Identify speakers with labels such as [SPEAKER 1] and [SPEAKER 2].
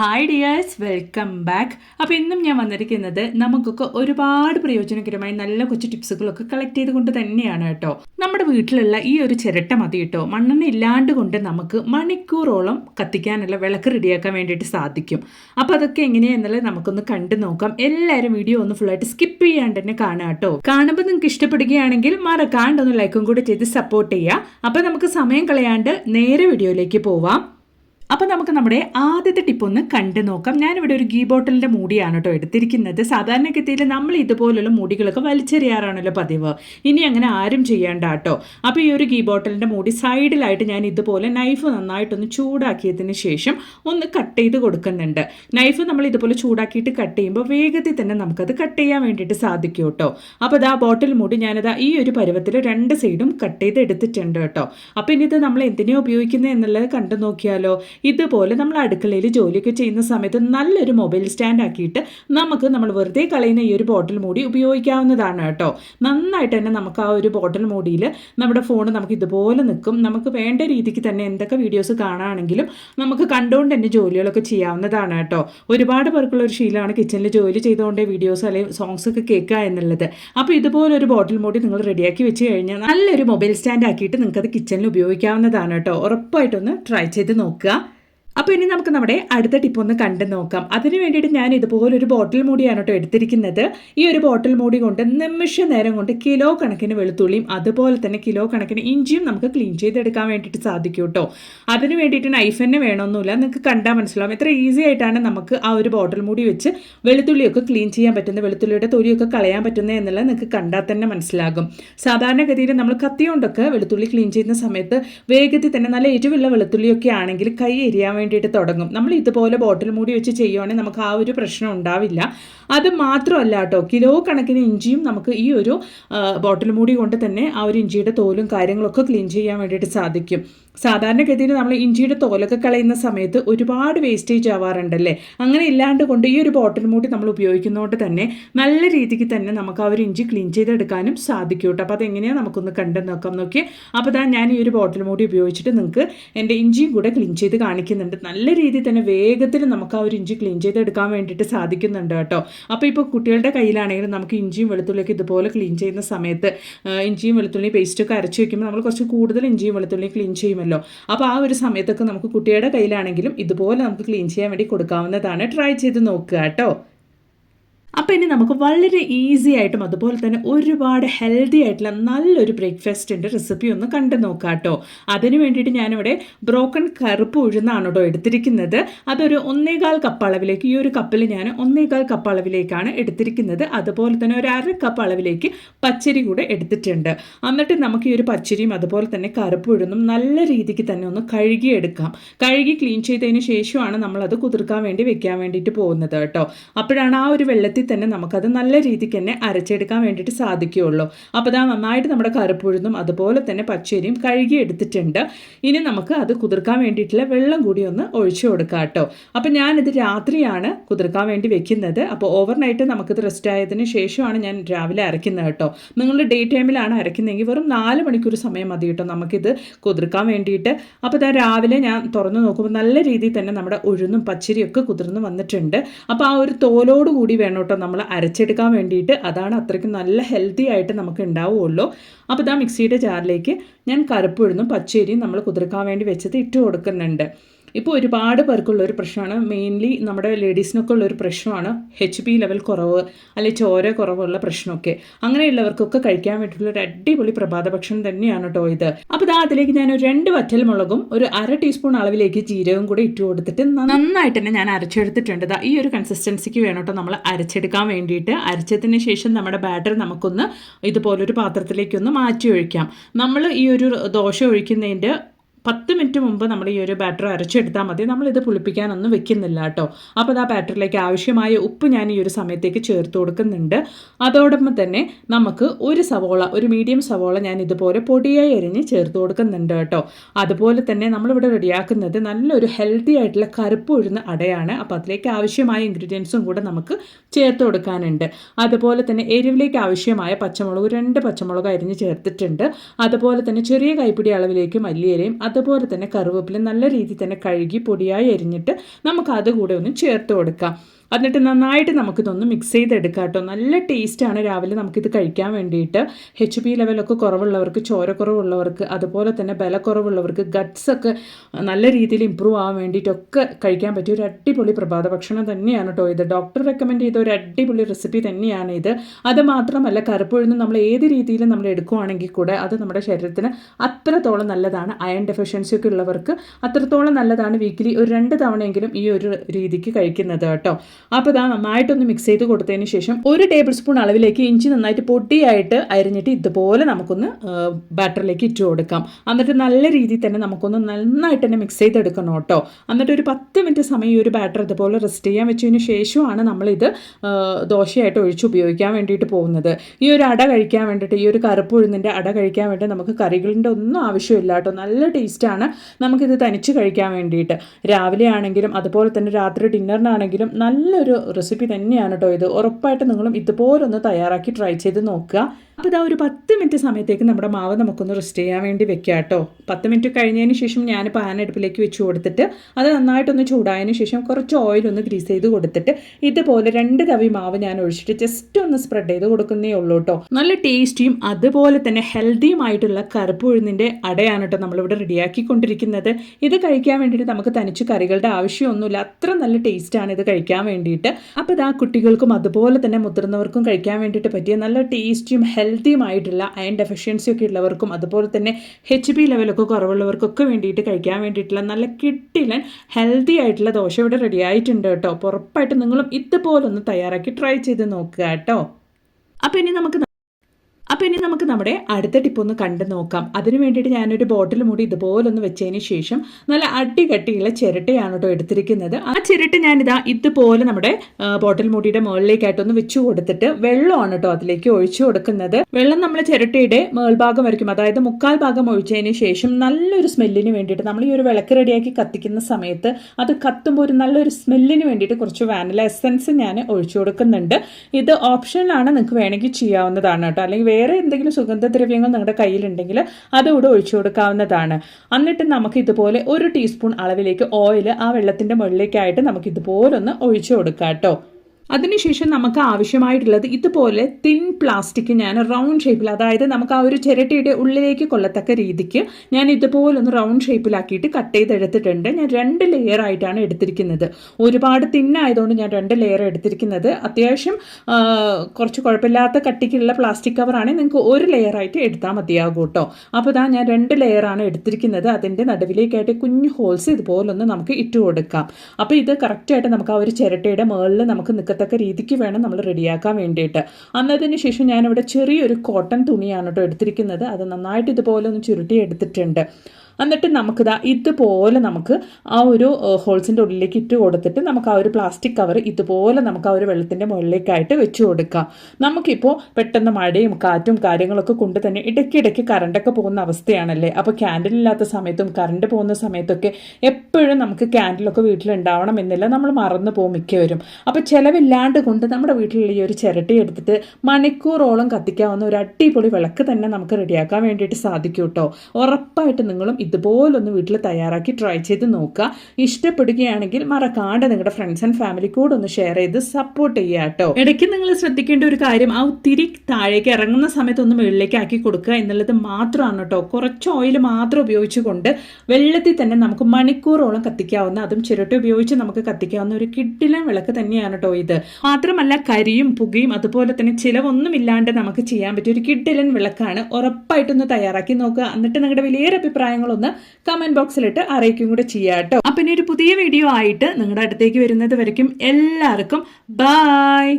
[SPEAKER 1] Hi dears welcome back അപ്പോൾ ഇന്നും ഞാൻ വന്നിരിക്കുന്നത് നമുക്കൊക്കെ ഒരുപാട് പ്രയോജനകരമായി നല്ല കൊച്ചു ടിപ്സുകളൊക്കെ കളക്ട് ചെയ്തുകൊണ്ട് തന്നെയാണ് കേട്ടോ. നമ്മുടെ വീട്ടിലുള്ള ഈ ഒരു ചിരട്ട മതി കേട്ടോ. മണ്ണെണ്ണ ഇല്ലാണ്ട് കൊണ്ട് നമുക്ക് മണിക്കൂറോളം കത്തിക്കാനുള്ള വിളക്ക് റെഡിയാക്കാൻ വേണ്ടിയിട്ട് സാധിക്കും. അപ്പോൾ അതൊക്കെ എങ്ങനെയാണെന്നുള്ളത് നമുക്കൊന്ന് കണ്ടു നോക്കാം. എല്ലാവരും വീഡിയോ ഒന്ന് ഫുള്ളായിട്ട് സ്കിപ്പ് ചെയ്യാണ്ട് തന്നെ കാണാം കേട്ടോ. കാണുമ്പോൾ നിങ്ങൾക്ക് ഇഷ്ടപ്പെടുകയാണെങ്കിൽ മറക്കാണ്ട് ഒന്ന് ലൈക്കും കൂടെ ചെയ്ത് സപ്പോർട്ട് ചെയ്യുക. അപ്പോൾ നമുക്ക് സമയം കളയാണ്ട് നേരെ വീഡിയോയിലേക്ക് പോവാം. അപ്പോൾ നമുക്ക് നമ്മുടെ ആദ്യത്തെ ടിപ്പ് ഒന്ന് കണ്ടു നോക്കാം. ഞാനിവിടെ ഒരു ഗീ ബോട്ടിലിന്റെ മൂടിയാണ് കേട്ടോ എടുത്തിരിക്കുന്നത്. സാധാരണഗതിയിൽ നമ്മൾ ഇതുപോലുള്ള മൂടികളൊക്കെ വലിച്ചെറിയാറാണല്ലോ പതിവ്. ഇനി അങ്ങനെ ആരും ചെയ്യേണ്ട കേട്ടോ അപ്പോൾ ഈ ഒരു ഗീ ബോട്ടിലിന്റെ മൂടി സൈഡിലായിട്ട് ഞാൻ ഇതുപോലെ നൈഫ് നന്നായിട്ടൊന്ന് ചൂടാക്കിയതിന് ശേഷം ഒന്ന് കട്ട് ചെയ്ത് കൊടുക്കുന്നുണ്ട്. നൈഫ് നമ്മൾ ഇതുപോലെ ചൂടാക്കിയിട്ട് കട്ട് ചെയ്യുമ്പോൾ വേഗത്തിൽ തന്നെ നമുക്കത് കട്ട് ചെയ്യാൻ വേണ്ടിയിട്ട് സാധിക്കും കേട്ടോ അപ്പോൾ ഇതാ ബോട്ടിൽ മൂടി ഞാനിതാ ഈ ഒരു പരുവത്തിൽ രണ്ട് സൈഡും കട്ട് ചെയ്ത് എടുത്തിട്ടുണ്ട് കേട്ടോ അപ്പോൾ ഇനി ഇത് നമ്മൾ എന്തിനാണ് ഉപയോഗിക്കുന്നത് എന്നുള്ളത് കണ്ടു നോക്കിയാലോ. ഇതുപോലെ നമ്മൾ അടുക്കളയിൽ ജോലിയൊക്കെ ചെയ്യുന്ന സമയത്ത് നല്ലൊരു മൊബൈൽ സ്റ്റാൻഡ് ആക്കിയിട്ട് നമുക്ക് നമ്മൾ വെറുതെ കളയുന്ന ഈ ഒരു ബോട്ടിൽ മൂടി ഉപയോഗിക്കാവുന്നതാണ് കേട്ടോ. നന്നായിട്ട് തന്നെ നമുക്ക് ആ ഒരു ബോട്ടിൽ മൂടിയിൽ നമ്മുടെ ഫോൺ നമുക്ക് ഇതുപോലെ നിൽക്കും. നമുക്ക് വേണ്ട രീതിക്ക് തന്നെ എന്തൊക്കെ വീഡിയോസ് കാണുകയാണെങ്കിലും നമുക്ക് കണ്ടുകൊണ്ട് തന്നെ ജോലികളൊക്കെ ചെയ്യാവുന്നതാണ് കേട്ടോ. ഒരുപാട് പേർക്കുള്ള ഒരു ശീലമാണ് കിച്ചണിൽ ജോലി ചെയ്തുകൊണ്ട് വീഡിയോസ് അല്ലെങ്കിൽ സോങ്സ് ഒക്കെ കേൾക്കുക എന്നുള്ളത്. അപ്പോൾ ഇതുപോലെ ഒരു ബോട്ടിൽ മൂടി നിങ്ങൾ റെഡിയാക്കി വെച്ച് കഴിഞ്ഞാൽ നല്ലൊരു മൊബൈൽ സ്റ്റാൻഡ് ആക്കിയിട്ട് നിങ്ങൾക്കത് കിച്ചണിൽ ഉപയോഗിക്കാവുന്നതാണ് കേട്ടോ. ഉറപ്പായിട്ടൊന്ന് ട്രൈ ചെയ്ത് നോക്കുക. അപ്പോൾ ഇനി നമുക്ക് നമ്മുടെ അടുത്ത ടിപ്പ് ഒന്ന് കണ്ടു നോക്കാം. അതിന് വേണ്ടിയിട്ട് ഞാൻ ഇതുപോലൊരു ബോട്ടിൽ മൂടിയാണ് കേട്ടോ എടുത്തിരിക്കുന്നത്. ഈ ഒരു ബോട്ടിൽ മൂടി കൊണ്ട് നിമിഷ നേരം കൊണ്ട് കിലോ കണക്കിന് വെളുത്തുള്ളിയും അതുപോലെ തന്നെ കിലോ കണക്കിന് ഇഞ്ചിയും നമുക്ക് ക്ലീൻ ചെയ്തെടുക്കാൻ വേണ്ടിയിട്ട് സാധിക്കും കേട്ടോ അതിന് വേണ്ടിയിട്ട് നൈഫ് തന്നെ വേണമെന്നില്ല നിങ്ങൾക്ക് കണ്ടാൽ മനസ്സിലാവും. എത്ര ഈസി ആയിട്ടാണ് നമുക്ക് ആ ഒരു ബോട്ടിൽ മൂടി വെച്ച് വെളുത്തുള്ളിയൊക്കെ ക്ലീൻ ചെയ്യാൻ പറ്റുന്നത് വെളുത്തുള്ളിയുടെ തൊലിയൊക്കെ കളയാൻ പറ്റുന്നത് എന്നുള്ളത് നിങ്ങൾക്ക് കണ്ടാൽ തന്നെ മനസ്സിലാകും. സാധാരണഗതിയിൽ നമ്മൾ കത്തി കൊണ്ടൊക്കെ വെളുത്തുള്ളി ക്ലീൻ ചെയ്യുന്ന സമയത്ത് വേഗത്തിൽ തന്നെ നല്ല എരിവുള്ള വെളുത്തുള്ളിയൊക്കെ ആണെങ്കിൽ കൈ എരിയാൻ വേണ്ടിയിട്ട് തുടങ്ങും. നമ്മൾ ഇതുപോലെ ബോട്ടിൽ മൂടി വെച്ച് ചെയ്യുവാണെങ്കിൽ നമുക്ക് ആ ഒരു പ്രശ്നം ഉണ്ടാവില്ല. അത് മാത്രമല്ല കേട്ടോ കിലോ കണക്കിന് ഇഞ്ചിയും നമുക്ക് ഈ ഒരു ബോട്ടിൽ മൂടി കൊണ്ട് തന്നെ ആ ഒരു ഇഞ്ചിയുടെ തോലും കാര്യങ്ങളൊക്കെ ക്ലീൻ ചെയ്യാൻ വേണ്ടിയിട്ട് സാധിക്കും. സാധാരണഗതിയിൽ നമ്മൾ ഇഞ്ചിയുടെ തോലൊക്കെ കളയുന്ന സമയത്ത് ഒരുപാട് വേസ്റ്റേജ് ആവാറുണ്ടല്ലേ? അങ്ങനെ ഇല്ലാണ്ട് കൊണ്ട് ഈ ഒരു ബോട്ടിൽ മൂട്ടി നമ്മൾ ഉപയോഗിക്കുന്നതുകൊണ്ട് തന്നെ നല്ല രീതിക്ക് തന്നെ നമുക്ക് ആ ഒരു ഇഞ്ചി ക്ലീൻ ചെയ്തെടുക്കാനും സാധിക്കും കേട്ടോ അപ്പോൾ അതെങ്ങനെയാണ് നമുക്കൊന്ന് കണ്ടു നോക്കാം നോക്കി അപ്പോൾ ഇതാ ഞാൻ ഈ ഒരു ബോട്ടിൽ മൂടി ഉപയോഗിച്ചിട്ട് നിങ്ങൾക്ക് എന്റെ ഇഞ്ചിയും കൂടെ ക്ലീൻ ചെയ്ത് കാണിക്കുന്നുണ്ട്. നല്ല രീതിയിൽ തന്നെ വേഗത്തിൽ നമുക്ക് ആ ഒരു ഇഞ്ചി ക്ലീൻ ചെയ്തെടുക്കാൻ വേണ്ടിയിട്ട് സാധിക്കുന്നുണ്ട് കേട്ടോ. അപ്പോൾ ഇപ്പോൾ കുട്ടികളുടെ കയ്യിലാണെങ്കിലും നമുക്ക് ഇഞ്ചിയും വെളുത്തുള്ളിയൊക്കെ ഇതുപോലെ ക്ലീൻ ചെയ്യുന്ന സമയത്ത് ഇഞ്ചിയും വെളുത്തുള്ളി പേസ്റ്റൊക്കെ അരച്ച് വയ്ക്കുമ്പോൾ നമ്മൾ കുറച്ച് കൂടുതൽ ഇഞ്ചിയും വെളുത്തുള്ളിയും ക്ലീൻ ചെയ്യുമല്ലോ. അപ്പോൾ ആ ഒരു സമയത്തൊക്കെ നമുക്ക് കുട്ടിയുടെ കയ്യിലാണെങ്കിലും ഇതുപോലെ നമുക്ക് ക്ലീൻ ചെയ്യാൻ വേണ്ടി കൊടുക്കാവുന്നതാണ്. ട്രൈ ചെയ്ത് നോക്കുക കേട്ടോ. അപ്പോൾ ഇനി നമുക്ക് വളരെ ഈസി ആയിട്ടും അതുപോലെ തന്നെ ഒരുപാട് ഹെൽത്തി ആയിട്ടുള്ള നല്ലൊരു ബ്രേക്ക്ഫാസ്റ്റിന്റെ റെസിപ്പി ഒന്ന് കണ്ടു നോക്കാം കേട്ടോ. അതിന് വേണ്ടിയിട്ട് ഞാനിവിടെ ബ്രോക്കൺ കറുപ്പ് ഉഴുന്നാണ് കേട്ടോ എടുത്തിരിക്കുന്നത്. അതൊരു ഒന്നേകാൽ കപ്പ് അളവിലേക്ക് ഈ ഒരു കപ്പിൽ ഞാൻ ഒന്നേകാൽ കപ്പ് അളവിലേക്കാണ് എടുത്തിരിക്കുന്നത്. അതുപോലെ തന്നെ ഒരു അര കപ്പ് അളവിലേക്ക് പച്ചരി കൂടെ എടുത്തിട്ടുണ്ട്. എന്നിട്ട് നമുക്ക് ഈ ഒരു പച്ചരിയും അതുപോലെ തന്നെ കറുപ്പ് ഉഴുന്നും നല്ല രീതിക്ക് തന്നെ ഒന്ന് കഴുകിയെടുക്കാം. കഴുകി ക്ലീൻ ചെയ്തതിന് ശേഷമാണ് നമ്മളത് കുതിർക്കാൻ വേണ്ടി വെക്കാൻ വേണ്ടിയിട്ട് പോകുന്നത് കേട്ടോ. അപ്പോഴാണ് ആ ഒരു വെള്ളത്തിൽ തന്നെ നമുക്കത് നല്ല രീതിക്ക് തന്നെ അരച്ചെടുക്കാൻ വേണ്ടിയിട്ട് സാധിക്കുകയുള്ളൂ. അപ്പോൾ ഇതാ നന്നായിട്ട് നമ്മുടെ കറുപ്പുഴുന്നും അതുപോലെ തന്നെ പച്ചരിയും കഴുകി എടുത്തിട്ടുണ്ട്. ഇനി നമുക്ക് അത് കുതിർക്കാൻ വേണ്ടിയിട്ടുള്ള വെള്ളം കൂടി ഒന്ന് ഒഴിച്ചു കൊടുക്കാം കേട്ടോ. അപ്പോൾ ഞാനിത് രാത്രിയാണ് കുതിർക്കാൻ വേണ്ടി വെക്കുന്നത്. അപ്പോൾ ഓവർനൈറ്റ് നമുക്കിത് റെസ്റ്റ് ആയതിന് ശേഷമാണ് ഞാൻ രാവിലെ അരയ്ക്കുന്നത് കേട്ടോ. നിങ്ങൾ ഡേ ടൈമിലാണ് അരയ്ക്കുന്നതെങ്കിൽ വെറും നാല് മണിക്കൂർ സമയം മതി കേട്ടോ നമുക്കിത് കുതിർക്കാൻ വേണ്ടിയിട്ട്. അപ്പോൾ ഇതാ രാവിലെ ഞാൻ തുറന്നു നോക്കുമ്പോൾ നല്ല രീതിയിൽ തന്നെ നമ്മുടെ ഉഴുന്നും പച്ചരിയൊക്കെ കുതിർന്ന് വന്നിട്ടുണ്ട്. അപ്പോൾ ആ ഒരു തോലോട് കൂടി വേണം കേട്ടോ നമ്മൾ അരച്ചെടുക്കാൻ വേണ്ടിയിട്ട് അതാണ് അത്രയ്ക്ക് നല്ല ഹെൽത്തി ആയിട്ട് നമുക്ക് ഉണ്ടാവുകയുള്ളൂ അപ്പോൾ ഇതാ മിക്സിയുടെ ജാറിലേക്ക് ഞാൻ കറുപ്പുഴുന്നും പച്ചരിയും നമ്മൾ കുതിർക്കാൻ വേണ്ടി വെച്ചത് ഇട്ട് കൊടുക്കുന്നുണ്ട്. ഇപ്പോൾ ഒരുപാട് പേർക്കുള്ള ഒരു പ്രശ്നമാണ്. മെയിൻലി നമ്മുടെ ലേഡീസിനൊക്കെ ഉള്ള ഒരു പ്രശ്നമാണ് എച്ച് പി ലെവൽ കുറവ് അല്ലെങ്കിൽ ചോര കുറവുള്ള പ്രശ്നമൊക്കെ. അങ്ങനെയുള്ളവർക്കൊക്കെ കഴിക്കാൻ വേണ്ടിയിട്ടുള്ള ഒരു അടിപൊളി പ്രഭാത ഭക്ഷണം തന്നെയാണ് കേട്ടോ ഇത്. അപ്പോൾ ഇതാ അതിലേക്ക് ഞാൻ ഒരു രണ്ട് വറ്റൽ മുളകും ഒരു അര ടീസ്പൂൺ അളവിലേക്ക് ജീരകവും കൂടി ഇട്ട് കൊടുത്തിട്ട് നന്നായിട്ട് തന്നെ ഞാൻ അരച്ചെടുത്തിട്ടുണ്ട്. ഈ ഒരു കൺസിസ്റ്റൻസിക്ക് വേണം നമ്മൾ അരച്ചെടുക്കാൻ വേണ്ടിയിട്ട്. അരച്ചതിന് ശേഷം നമ്മുടെ ബാറ്റർ നമുക്കൊന്ന് ഇതുപോലൊരു പാത്രത്തിലേക്കൊന്ന് മാറ്റി ഒഴിക്കാം നമ്മൾ ഈ ഒരു ദോശ ഒഴിക്കുന്നതിന്റെ പത്ത് മിനിറ്റ് മുമ്പ് നമ്മൾ ഈ ഒരു ബാറ്റർ അരച്ചെടുത്താൽ മതി. നമ്മളിത് പുളിപ്പിക്കാനൊന്നും വെക്കുന്നില്ല കേട്ടോ. അപ്പോൾ ആ ബാറ്ററിലേക്ക് ആവശ്യമായ ഉപ്പ് ഞാൻ ഈ ഒരു സമയത്തേക്ക് ചേർത്ത് കൊടുക്കുന്നുണ്ട്. അതോടൊപ്പം തന്നെ നമുക്ക് ഒരു സവോള ഒരു മീഡിയം സവോള ഞാൻ ഇതുപോലെ പൊടിയായി എരിഞ്ഞ് ചേർത്ത് കൊടുക്കുന്നുണ്ട് കേട്ടോ. അതുപോലെ തന്നെ നമ്മളിവിടെ റെഡിയാക്കുന്നത് നല്ലൊരു ഹെൽത്തി ആയിട്ടുള്ള കറുപ്പ് ഉഴുന്ന അടയാണ്. അപ്പോൾ അതിലേക്ക് ആവശ്യമായ ഇൻഗ്രീഡിയൻസും കൂടെ നമുക്ക് ചേർത്ത് കൊടുക്കാനുണ്ട്. അതുപോലെ തന്നെ എരിവിലേക്ക് ആവശ്യമായ പച്ചമുളക് രണ്ട് പച്ചമുളക് അരിഞ്ഞ് ചേർത്തിട്ടുണ്ട്. അതുപോലെ തന്നെ ചെറിയ കൈപ്പിടി അളവിലേക്ക് മല്ലിയിലയും അതുപോലെ തന്നെ കറിവേപ്പില നല്ല രീതിയിൽ തന്നെ കഴുകി പൊടിയായി എരിഞ്ഞിട്ട് നമുക്ക് അതുകൂടെ ഒന്ന് ചേർത്ത് കൊടുക്കാം. എന്നിട്ട് നന്നായിട്ട് നമുക്കിതൊന്ന് മിക്സ് ചെയ്തെടുക്കാം കേട്ടോ. നല്ല ടേസ്റ്റാണ് രാവിലെ നമുക്കിത് കഴിക്കാൻ വേണ്ടിയിട്ട്. എച്ച് പി ലെവലൊക്കെ കുറവുള്ളവർക്ക് ചോരക്കുറവുള്ളവർക്ക് അതുപോലെ തന്നെ ബലക്കുറവുള്ളവർക്ക് ഗട്ട്സൊക്കെ നല്ല രീതിയിൽ ഇമ്പ്രൂവ് ആവാൻ വേണ്ടിയിട്ടൊക്കെ കഴിക്കാൻ പറ്റിയ ഒരു അടിപൊളി പ്രഭാത ഭക്ഷണം തന്നെയാണ് കേട്ടോ ഇത്. ഡോക്ടർ റെക്കമെൻഡ് ചെയ്ത ഒരു അടിപൊളി റെസിപ്പി തന്നെയാണ് ഇത്. അത് മാത്രമല്ല കറുപ്പുഴുന്ന് നമ്മൾ ഏത് രീതിയിൽ നമ്മൾ എടുക്കുവാണെങ്കിൽ കൂടെ അത് നമ്മുടെ ശരീരത്തിന് അത്രത്തോളം നല്ലതാണ്. അയൺ ഡെഫിഷ്യൻസി ഒക്കെ ഉള്ളവർക്ക് അത്രത്തോളം നല്ലതാണ് വീക്കിലി ഒരു രണ്ട് തവണയെങ്കിലും ഈ ഒരു രീതിക്ക് കഴിക്കുന്നത് കേട്ടോ. അപ്പോൾ ഇതാ നന്നായിട്ടൊന്ന് മിക്സ് ചെയ്ത് കൊടുത്തതിന് ശേഷം ഒരു ടേബിൾ സ്പൂൺ അളവിലേക്ക് ഇഞ്ചി നന്നായിട്ട് പൊടിയായിട്ട് അരിഞ്ഞിട്ട് ഇതുപോലെ നമുക്കൊന്ന് ബാറ്ററിലേക്ക് ഇട്ട് കൊടുക്കാം. എന്നിട്ട് നല്ല രീതിയിൽ തന്നെ നമുക്കൊന്ന് നന്നായിട്ട് തന്നെ മിക്സ് ചെയ്തെടുക്കണം കേട്ടോ. എന്നിട്ട് ഒരു പത്ത് മിനിറ്റ് സമയം ഈ ഒരു ബാറ്റർ ഇതുപോലെ റെസ്റ്റ് ചെയ്യാൻ വെച്ചതിന് ശേഷമാണ് നമ്മളിത് ദോശയായിട്ട് ഒഴിച്ച് ഉപയോഗിക്കാൻ വേണ്ടിയിട്ട് പോകുന്നത്. ഈ ഒരു അട കഴിക്കാൻ വേണ്ടിയിട്ട് ഈ ഒരു കറുപ്പ് ഉഴുന്നിന്റെ അട കഴിക്കാൻ വേണ്ടി നമുക്ക് കറികളുടെ ഒന്നും ആവശ്യമില്ല കേട്ടോ. നല്ല ടേസ്റ്റാണ് നമുക്കിത് തനിച്ച് കഴിക്കാൻ വേണ്ടിയിട്ട്. രാവിലെ ആണെങ്കിലും അതുപോലെ തന്നെ രാത്രി ഡിന്നറിനാണെങ്കിലും നല്ല നല്ലൊരു റെസിപ്പി തന്നെയാണ് കേട്ടോ ഇത്. ഉറപ്പായിട്ട് നിങ്ങളും ഇതുപോലൊന്ന് തയ്യാറാക്കി ട്രൈ ചെയ്ത് നോക്കുക. അപ്പോൾ ഇതാ ഒരു പത്ത് മിനിറ്റ് സമയത്തേക്ക് നമ്മുടെ മാവ് നമുക്കൊന്ന് റെസ്റ്റ് ചെയ്യാൻ വേണ്ടി വെക്കാം കേട്ടോ പത്ത് മിനിറ്റ് കഴിഞ്ഞതിന് ശേഷം ഞാൻ പാൻ അടുപ്പിലേക്ക് വെച്ച് കൊടുത്തിട്ട് അത് നന്നായിട്ടൊന്ന് ചൂടായതിന് ശേഷം കുറച്ച് ഓയിൽ ഒന്ന് ഗ്രീസ് ചെയ്ത് കൊടുത്തിട്ട് ഇതുപോലെ രണ്ട് തവി മാവ് ഞാൻ ഒഴിച്ചിട്ട് ജസ്റ്റ് ഒന്ന് സ്പ്രെഡ് ചെയ്ത് കൊടുക്കുന്നേ ഉള്ളൂ കേട്ടോ നല്ല ടേസ്റ്റിയും അതുപോലെ തന്നെ ഹെൽത്തിയുമായിട്ടുള്ള കറുപ്പ് ഉഴുന്നിന്റെ അടയാണ് കേട്ടോ നമ്മളിവിടെ റെഡിയാക്കിക്കൊണ്ടിരിക്കുന്നത് ഇത് കഴിക്കാൻ വേണ്ടിയിട്ട് നമുക്ക് തനിച്ച് കറികളുടെ ആവശ്യമൊന്നുമില്ല. അത്ര നല്ല ടേസ്റ്റാണ് ഇത് കഴിക്കാൻ വേണ്ടിയിട്ട്. അപ്പോൾ ഇതാ കുട്ടികൾക്കും അതുപോലെ തന്നെ മുതിർന്നവർക്കും കഴിക്കാൻ വേണ്ടിയിട്ട് പറ്റിയ നല്ല ടേസ്റ്റിയും ഹെൽത്ത് ഹെൽത്തിയുമായിട്ടുള്ള അയൺ ഡെഫിഷ്യൻസി ഒക്കെ ഉള്ളവർക്കും അതുപോലെ തന്നെ എച്ച് പി ലെവലൊക്കെ കുറവുള്ളവർക്കൊക്കെ വേണ്ടിയിട്ട് കഴിക്കാൻ വേണ്ടിയിട്ടുള്ള നല്ല കിട്ടിലൻ ഹെൽത്തി ആയിട്ടുള്ള ദോശ ഇവിടെ റെഡി ആയിട്ടുണ്ട് കേട്ടോ. അപ്പോൾ ഉറപ്പായിട്ട് നിങ്ങളും ഇതുപോലൊന്ന് തയ്യാറാക്കി ട്രൈ ചെയ്ത് നോക്കുക കേട്ടോ. അപ്പോൾ ഇനി നമുക്ക് അപ്പോൾ ഇനി നമുക്ക് നമ്മുടെ അടുത്ത ടിപ്പ് ഒന്ന് കണ്ടു നോക്കാം. അതിന് വേണ്ടിയിട്ട് ഞാനൊരു ബോട്ടിൽ മൂടി ഇതുപോലൊന്ന് വെച്ചതിന് ശേഷം നല്ല അടി കട്ടിയുള്ള ചിരട്ടയാണ് കേട്ടോ എടുത്തിരിക്കുന്നത്. ആ ചിരട്ട ഞാനിതാ ഇതുപോലെ നമ്മുടെ ബോട്ടിൽ മൂടിയുടെ മുകളിലേക്കായിട്ടൊന്ന് വെച്ചു കൊടുത്തിട്ട് വെള്ളമാണ് കേട്ടോ അതിലേക്ക് ഒഴിച്ചു കൊടുക്കുന്നത്. വെള്ളം നമ്മൾ ചിരട്ടയുടെ മേൾഭാഗം വരയ്ക്കും. അതായത് മുക്കാൽ ഭാഗം ഒഴിച്ചതിന് ശേഷം നല്ലൊരു സ്മെല്ലിന് വേണ്ടിയിട്ട് നമ്മൾ ഈ ഒരു വിളക്ക് റെഡിയാക്കി കത്തിക്കുന്ന സമയത്ത് അത് കത്തുമ്പോൾ ഒരു നല്ലൊരു സ്മെല്ലിന് വേണ്ടിയിട്ട് കുറച്ച് വാനില എസൻസ് ഞാൻ ഒഴിച്ചു കൊടുക്കുന്നുണ്ട്. ഇത് ഓപ്ഷനിലാണ് നിങ്ങൾക്ക് വേണമെങ്കിൽ ചെയ്യാവുന്നതാണ് കേട്ടോ. അല്ലെങ്കിൽ വേറെ എന്തെങ്കിലും സുഗന്ധദ്രവ്യങ്ങൾ നിങ്ങളുടെ കയ്യിലുണ്ടെങ്കിൽ അതുകൂടെ ഒഴിച്ചു കൊടുക്കാവുന്നതാണ്. എന്നിട്ട് നമുക്ക് ഇതുപോലെ ഒരു ടീസ്പൂൺ അളവിലേക്ക് ഓയിൽ ആ വെള്ളത്തിന്റെ മുകളിലേക്കായിട്ട് നമുക്ക് ഇതുപോലൊന്ന് ഒഴിച്ചു കൊടുക്കാം കേട്ടോ അതിനുശേഷം നമുക്ക് ആവശ്യമായിട്ടുള്ളത് ഇതുപോലെ തിൻ പ്ലാസ്റ്റിക് ഞാൻ റൗണ്ട് ഷേപ്പിൽ അതായത് നമുക്ക് ആ ഒരു ചിരട്ടിയുടെ ഉള്ളിലേക്ക് കൊള്ളത്തക്ക രീതിക്ക് ഞാൻ ഇതുപോലെ ഒന്ന് റൗണ്ട് ഷേപ്പിലാക്കിയിട്ട് കട്ട് ചെയ്തെടുത്തിട്ടുണ്ട്. ഞാൻ രണ്ട് ലെയർ ആയിട്ടാണ് എടുത്തിരിക്കുന്നത്. ഒരുപാട് തിന്നായതുകൊണ്ട് ഞാൻ രണ്ട് ലെയർ എടുത്തിരിക്കുന്നത്. അത്യാവശ്യം കുറച്ച് കുഴപ്പമില്ലാത്ത കട്ടിക്കുള്ള പ്ലാസ്റ്റിക് കവറാണെങ്കിൽ നിങ്ങൾക്ക് ഒരു ലെയർ ആയിട്ട് എടുത്താൽ മതിയാകും കേട്ടോ. അപ്പോൾ ഇതാ ഞാൻ രണ്ട് ലെയറാണ് എടുത്തിരിക്കുന്നത്. അതിന്റെ നടുവിലേക്കായിട്ട് കുഞ്ഞ് ഹോൾസ് ഇതുപോലൊന്ന് നമുക്ക് ഇട്ട് കൊടുക്കാം അപ്പോൾ ഇത് കറക്റ്റായിട്ട് നമുക്ക് ആ ഒരു ചിരട്ടയുടെ മുകളിൽ നമുക്ക് നിൽക്കുന്ന പറ്റത്തക്ക രീതിക്ക് വേണം നമ്മൾ റെഡിയാക്കാൻ വേണ്ടിയിട്ട്. അന്നതിന് ശേഷം ഞാനിവിടെ ചെറിയൊരു കോട്ടൺ തുണിയാണ് കേട്ടോ എടുത്തിരിക്കുന്നത്. അത് നന്നായിട്ട് ഇതുപോലെ ഒന്ന് ചുരുട്ടി എടുത്തിട്ടുണ്ട്. എന്നിട്ട് നമുക്കിതാ ഇതുപോലെ നമുക്ക് ആ ഒരു ഹോൾസിന്റെ ഉള്ളിലേക്ക് ഇട്ട് കൊടുത്തിട്ട് നമുക്ക് ആ ഒരു പ്ലാസ്റ്റിക് കവർ ഇതുപോലെ നമുക്ക് ആ ഒരു വെള്ളത്തിന്റെ മുകളിലേക്കായിട്ട് വെച്ച് കൊടുക്കാം. നമുക്കിപ്പോൾ പെട്ടെന്ന് മഴയും കാറ്റും കാര്യങ്ങളൊക്കെ കൊണ്ട് തന്നെ ഇടയ്ക്കിടയ്ക്ക് കറണ്ടൊക്കെ പോകുന്ന അവസ്ഥയാണല്ലേ? അപ്പോൾ ക്യാൻഡിൽ ഇല്ലാത്ത സമയത്തും കറണ്ട് പോകുന്ന സമയത്തൊക്കെ എപ്പോഴും നമുക്ക് ക്യാൻഡിലൊക്കെ വീട്ടിലുണ്ടാവണം എന്നില്ല. നമ്മൾ മറന്നു പോകും മിക്കവരും. അപ്പോൾ ചിലവില്ലാണ്ട് കൊണ്ട് നമ്മുടെ വീട്ടിലുള്ള ഈ ഒരു ചിരട്ടി എടുത്തിട്ട് മണിക്കൂറോളം കത്തിക്കാവുന്ന ഒരു അടിപൊളി വിളക്ക് തന്നെ നമുക്ക് റെഡിയാക്കാൻ വേണ്ടിയിട്ട് സാധിക്കും കേട്ടോ. ഉറപ്പായിട്ട് നിങ്ങളും ഇതുപോലൊന്ന് വീട്ടിൽ തയ്യാറാക്കി ട്രൈ ചെയ്ത് നോക്കുക ഇഷ്ടപ്പെടുകയാണെങ്കിൽ മറക്കാണ്ട് നിങ്ങളുടെ ഫ്രണ്ട്സ് ആൻഡ് ഫാമിലി കൂടെ ഒന്ന് ഷെയർ ചെയ്ത് സപ്പോർട്ട് ചെയ്യുക കേട്ടോ ഇടയ്ക്ക് നിങ്ങൾ ശ്രദ്ധിക്കേണ്ട ഒരു കാര്യം ആ ഒത്തിരി താഴേക്ക് ഇറങ്ങുന്ന സമയത്ത് ഒന്ന് മുകളിലേക്ക് ആക്കി കൊടുക്കുക എന്നുള്ളത് മാത്രമാണ് കേട്ടോ കുറച്ച് ഓയിൽ മാത്രം ഉപയോഗിച്ചുകൊണ്ട് വെള്ളത്തിൽ തന്നെ നമുക്ക് മണിക്കൂറോളം കത്തിക്കാവുന്ന അതും ചിരട്ട ഉപയോഗിച്ച് നമുക്ക് കത്തിക്കാവുന്ന ഒരു കിഡിലൻ വിളക്ക് തന്നെയാണ് കേട്ടോ ഇത്. മാത്രമല്ല കരിയും പുകയും അതുപോലെ തന്നെ ചിലവൊന്നുമില്ലാണ്ട് നമുക്ക് ചെയ്യാൻ പറ്റിയ ഒരു കിഡിലൻ വിളക്കാണ്. ഉറപ്പായിട്ടൊന്ന് തയ്യാറാക്കി നോക്കുക എന്നിട്ട് നിങ്ങളുടെ വലിയൊരു അഭിപ്രായങ്ങളൊന്നും ഒന്ന് കമന്റ് ബോക്സിലിട്ട് അറിയിക്കും കൂടെ ചെയ്യാം കേട്ടോ. അപ്പം ഇനി ഒരു പുതിയ വീഡിയോ ആയിട്ട് നിങ്ങളുടെ അടുത്തേക്ക് വരുന്നത് വരയ്ക്കും. എല്ലാവർക്കും ബായ്